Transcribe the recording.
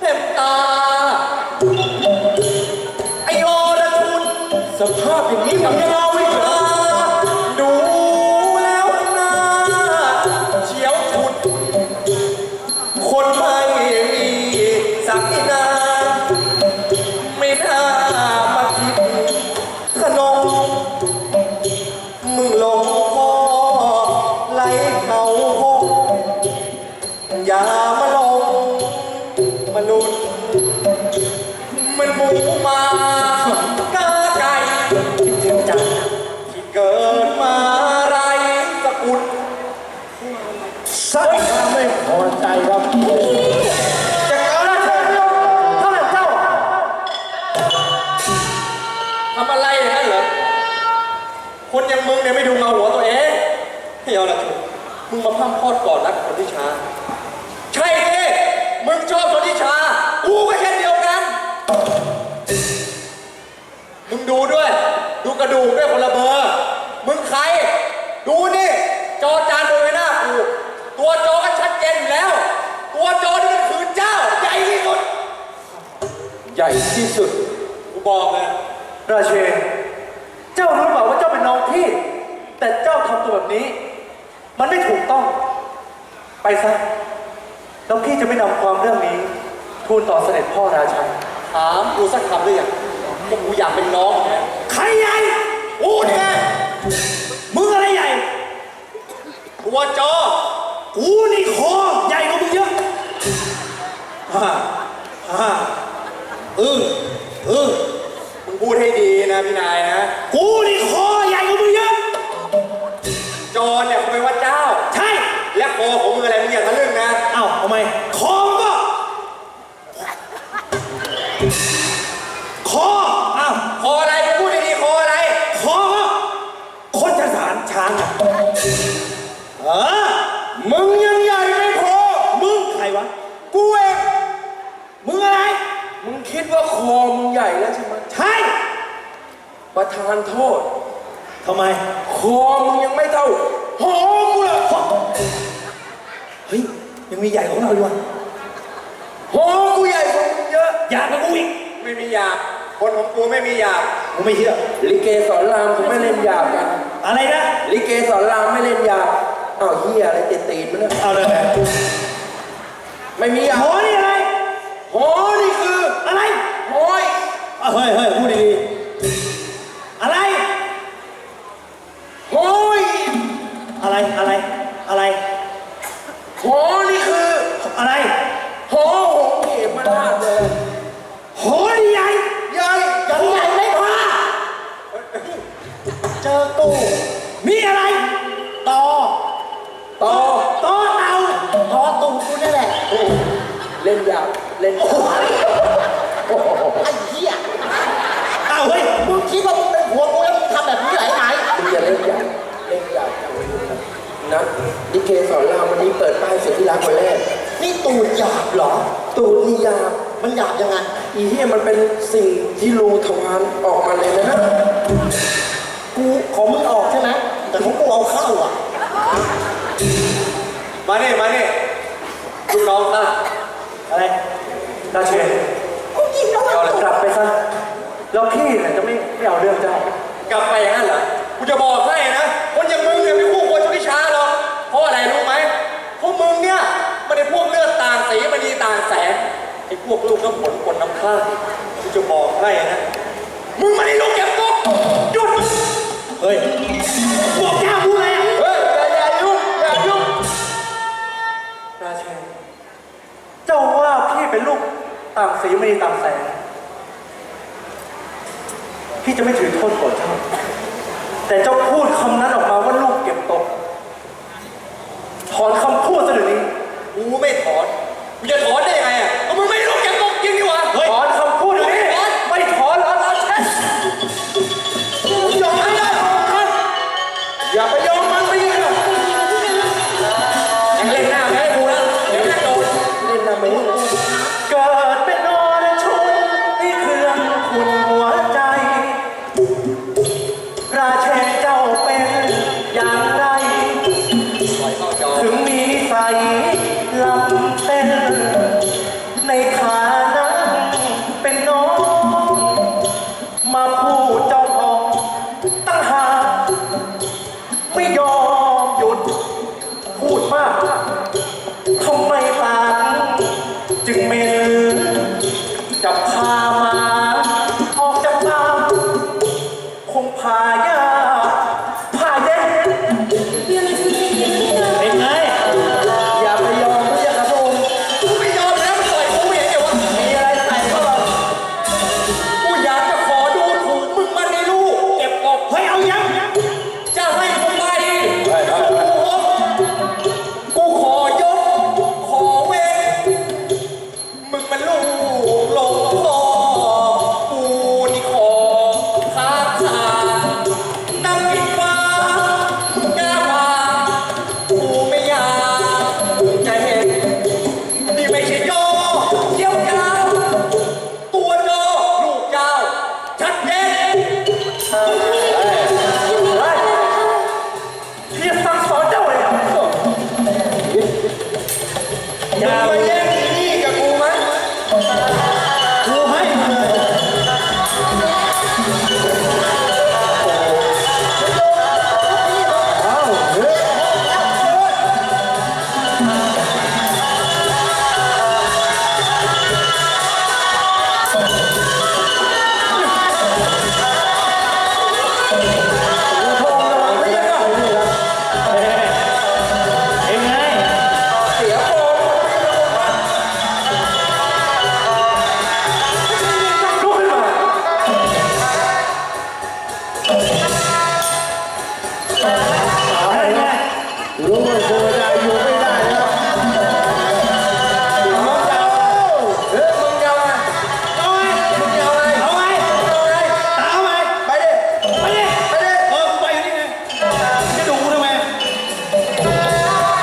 เต็มตา สักถ้าไม่พอใจครับจะเกิดเท่าไหร่เจ้าทำอะไรอย่างนั้นเหรอคนอย่างมึงเนี่ยไม่ดูเงาหัวตัวเองเฮียละชุมึงมาพั่มพอดก่อนรักคนที่ช้า ใช่สิมึงชอบคนที่ช้ากูก็เช่นเดียวกัน มึงดูด้วย ดูกระดูกด้วยคนละเบอร์ ราเชนเจ้ารู้เปล่าว่าเจ้าเป็นน้องพี่ แต่เจ้าทำตัวแบบนี้ มันไม่ถูกต้อง ไปซะแล้วพี่จะไม่นำความเรื่องนี้ ทูลต่อเสด็จพ่อราชันถามกูสักคำหรือยังว่ากูอยากเป็นน้องแท้ใครใหญ่กูเนี่ยมึงอะไรใหญ่ตัวจอกูนี่คอใหญ่กว่ามึงเยอะฮ่าฮ่าเออเออมึง พูดให้ดีนะพี่นายนะ กูนี่คอใหญ่กว่ามึงเยอะ จอเนี่ยเขาเป็นว่าเจ้า ใช่ และคอของมึงอะไรมึงอย่าทะลึ่งนะเอ้าทำไมคอมันก็คออ้าวคออะไรมึงพูดดีๆคออะไร คอก็คนจะสารช้างอะเออมึงยังใหญ่ไม่พอ มึงใครวะ กูเอง มึงอะไร มึงคิดว่าคอมึงใหญ่แล้วใช่ไหม ใช่ ประทานโทษทำไมคอมึงยังไม่เท่าหอกูเลยเฮ้ยยังมีใหญ่ของเราอยู่วะหอกูใหญ่กว่ามึงเยอะ อยากกับกูอีกไม่มีอยากคนของกูไม่มีอยากกูไม่เชื่อลิเกสอนรามเขาไม่เล่นหยาบกัน อะไรนะลิเกสอนรามไม่เล่นหยาบอ้าวเฮียอะไรตีตีนมันเนี่ยเอาเลยไม่มีหยาหบอนี่อะไร อะไรโอ้นี่คืออะไรโอ้โหเก็บมาลาดเลยหอนี่ใหญ่ใหญ่ยังใหญ่ไม่พอเจอตู้มีอะไรต่อต่อต่อเตาต่อตูกูนั่นแหละเล่นหยาบเล่นหยาบไอ้เหี้ยอ้าวเฮ้ยมึงคิดว่ามึงเป็นผัวกูแล้วมึงทำแบบนี้ไหลไหนมึงอย่าเล่นหยาบเล่นหยาบ นะลิเกสอนรามวันนี้เปิดป้ายเสียที่รักคนแรก นี่ตูดหยาบเหรอ ตูดนี่หยาบมันหยาบยังไง อีเหี้ยมันเป็นสิ่งที่รูทวารออกมาเลยนะ กูของมึงออกใช่ไหมแต่ของกูเอาเข้าอะ มาเนี่ยมาเนี่ยลูกน้องตั้งอะไรราเชนกูยิงแล้วเอาเลยกลับไปซะแล้วพี่เนี่ยจะไม่ไม่เอาเรื่องเจ้ากลับไปอย่างนั้นเหรอกูจะบอกให้นะคนอย่างมึงเนี่ยไม่คู่ เพราะอะไรรู้ไหมพวกมึงเนี่ยไม่ได้พวกเลือดต่างสีมันดีต่างแสงไอ้พวกลูกน้ำผลคนน้ำข้างกูจะบอกให้นะมึงไม่ได้ลูกเก็บก๊กหยุดเฮ้ยบอกเจ้าพูดอะไรอะเฮ้ยอย่าอย่ายุ่งอย่ายุ่งราเชนเจ้าว่าพี่เป็นลูกต่างสีไม่ดีต่างแสงพี่จะไม่ถือโทษโกรธเจ้าแต่เจ้าพูดคำนั้นออกมาว่าลูกเก็บตก ถอนคำพูดซะเดี๋ยวนี้ กูไม่ถอนกูจะถอนได้ยังไง ลำเต้น ในฐานะเป็นน้อง มาพูดจ้าของตั้งหากไม่ยอมหยุด พูดมาทำไมปากจึงเม Yeah.